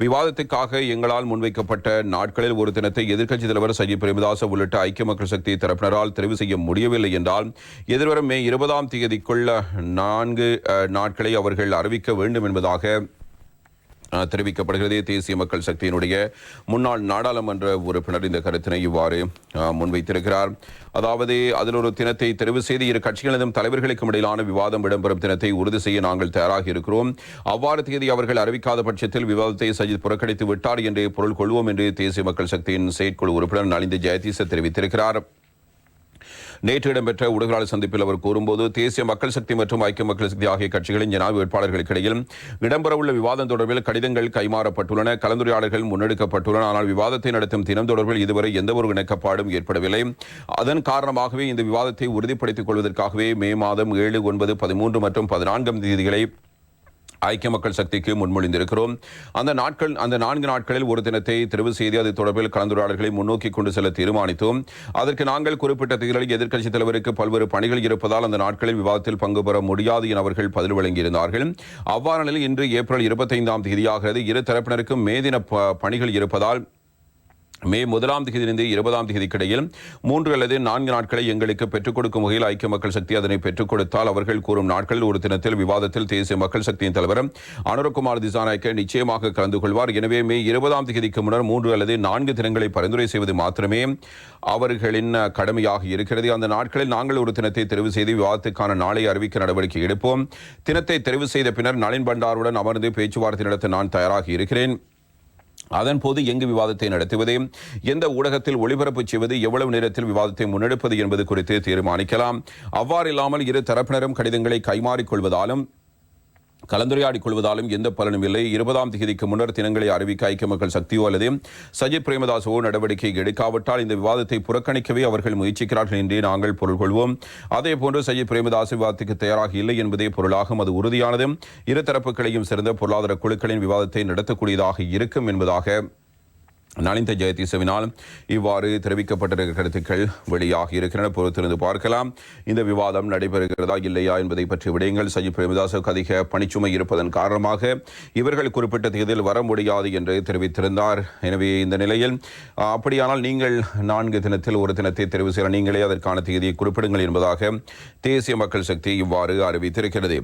விவாதத்துக்காக எங்களால் முன்வைக்கப்பட்ட நாட்களில் ஒரு தினத்தை எதிர்க்கட்சித் தலைவர் சஜித் பிரேமதாச உள்ளிட்ட ஐக்கிய மக்கள் சக்தி தரப்பினரால் தெரிவு செய்ய முடியவில்லை என்றால் எதிர்வரும் மே இருபதாம் தேதிக்குள்ள நான்கு நாட்களை அவர்கள் அறிவிக்க வேண்டும் என்பதாக தெரிவிக்கப்படுகிறது. தேசிய மக்கள் சக்தியினுடைய முன்னாள் நாடாளுமன்ற உறுப்பினர் இந்த கருத்தினை இவ்வாறு முன்வைத்திருக்கிறார். அதாவது அதில் ஒரு தினத்தை தெரிவு செய்து இரு கட்சிகளதும் தலைவர்களுக்கும் இடையிலான விவாதம் இடம்பெறும் தினத்தை உறுதி செய்ய நாங்கள் தயாராக இருக்கிறோம். அவ்வாறு தேதி அவர்கள் அறிவிக்காத பட்சத்தில் விவாதத்தை சஜித் புறக்கணித்து விட்டார் என்று பொருள் கொள்வோம் என்று தேசிய மக்கள் சக்தியின் செயற்குழு உறுப்பினர் நலிந்த ஜெயதீச தெரிவித்திருக்கிறார். நேற்று இடம்பெற்ற ஊடகளாளர் சந்திப்பில் அவர் கூறும்போது தேசிய மக்கள் சக்தி மற்றும் ஐக்கிய மக்கள் சக்தி ஆகிய கட்சிகளின் ஜனாதிபதி வேட்பாளர்களுக்கு இடையில் இடம்பெறவுள்ள விவாதம் தொடர்பில் கடிதங்கள் கைமாறப்பட்டுள்ளன கலந்துரையாடல்கள் முன்னெடுக்கப்பட்டுள்ளன. ஆனால் விவாதத்தை நடத்தும் தினம் தொடர்பில் இதுவரை எந்த ஒரு இணக்கப்பாடும் ஏற்படவில்லை. அதன் காரணமாகவே இந்த விவாதத்தை உறுதிப்படுத்திக் கொள்வதற்காகவே மே மாதம் ஏழு ஒன்பது பதிமூன்று மற்றும் பதினான்காம் தேதிகளை ஐக்கிய மக்கள் சக்திக்கு முன்மொழிந்திருக்கிறோம். அந்த நாட்கள் அந்த நான்கு நாட்களில் ஒரு தினத்தை தெரிவு செய்து அது தொடர்பில் கலந்துரையாடல்களை முன்னோக்கி கொண்டு செல்ல தீர்மானித்தோம். அதற்கு நாங்கள் குறிப்பிட்ட தேர்தலில் எதிர்க்கட்சித் தலைவருக்கு பல்வேறு பணிகள் இருப்பதால் அந்த நாட்களில் விவாதத்தில் பங்கு பெற முடியாது என அவர்கள் பதில் வழங்கியிருந்தார்கள். அவ்வாறு நிலையில் இன்று ஏப்ரல் இருபத்தைந்தாம் தேதியாகிறது. இரு தரப்பினருக்கும் மேதின ப- பணிகள் இருப்பதால் மே முதலாம் தேதியிலிருந்து இருபதாம் தேதிக்கிடையில் மூன்று அல்லது நான்கு நாட்களை எங்களுக்கு பெற்றுக் கொடுக்கும் வகையில் ஐக்கிய மக்கள் சக்தி அதனை பெற்றுக் கொடுத்தால் அவர்கள் கூறும் நாட்களில் ஒரு தினத்தில் விவாதத்தில் தேசிய மக்கள் சக்தியின் தலைவர் அனுரகுமார் திசாநாயக்க நிச்சயமாக கலந்து கொள்வார். எனவே மே இருபதாம் தேதிக்கு முன்னர் மூன்று அல்லது நான்கு தினங்களை பரிந்துரை செய்வது மாத்திரமே அவர்களின் கடமையாக இருக்கிறது. அந்த நாட்களில் நாங்கள் ஒரு தினத்தை தெரிவு செய்து விவாதத்துக்கான நாளை அறிவிக்க நடவடிக்கை எடுப்போம். தினத்தை தெரிவு செய்த பின்னர் நளின் பண்டாருடன் அமர்ந்து பேச்சுவார்த்தை நடத்த நான் தயாராக இருக்கிறேன். அதன்போது எங்கு விவாதத்தை நடத்துவது? எந்த ஊடகத்தில் ஒளிபரப்பு செய்வது? எவ்வளவு நேரத்தில் விவாதத்தை முன்னெடுப்பது என்பது குறித்து தீர்மானிக்கலாம். அவ்வாறில்லாமல் இரு தரப்பினரும் கடிதங்களை கைமாறிக் கொள்வதாலும் கலந்துரையாடிக் கொள்வதாலும் எந்த பலனும் இல்லை. இருபதாம் தேதிக்கு முன்னர் தினங்களை அறிவிக்க ஐக்கிய மக்கள் சக்தியோ அல்லது சஜித் பிரேமதாசவோ நடவடிக்கை எடுக்காவிட்டால் இந்த விவாதத்தை புறக்கணிக்கவே அவர்கள் முயற்சிக்கிறார்கள் என்றே நாங்கள் பொருள் கொள்வோம். அதே போன்று சஜித் பிரேமதாஸ் விவாதத்துக்கு தயாராக இல்லை என்பதே பொருளாகும். அது உறுதியானது இரு தரப்புகளையும் சேர்ந்த பொருளாதார குழுக்களின் விவாதத்தை நடத்தக்கூடியதாக இருக்கும் என்பதாக நலிந்த ஜெயதீசவினால் இவ்வாறு தெரிவிக்கப்பட்டிருக்கிற கருத்துக்கள் வெளியாகி இருக்கின்றன. பொறுத்திருந்து பார்க்கலாம். இந்த விவாதம் நடைபெறுகிறதா இல்லையா என்பதை பற்றிய விடயங்கள். சஜித் பிரேமதாசுக்கு அதிக பணிச்சுமை இருப்பதன் காரணமாக இவர்கள் குறிப்பிட்ட தேதியில் வர முடியாது என்று தெரிவித்திருந்தார். எனவே இந்த நிலையில் அப்படியானால் நீங்கள் நான்கு தினத்தில் ஒரு தினத்தை தெரிவு செய்ய நீங்களே அதற்கான தேதியை குறிப்பிடுங்கள் என்பதாக தேசிய மக்கள் சக்தி இவ்வாறு அறிவித்திருக்கிறது.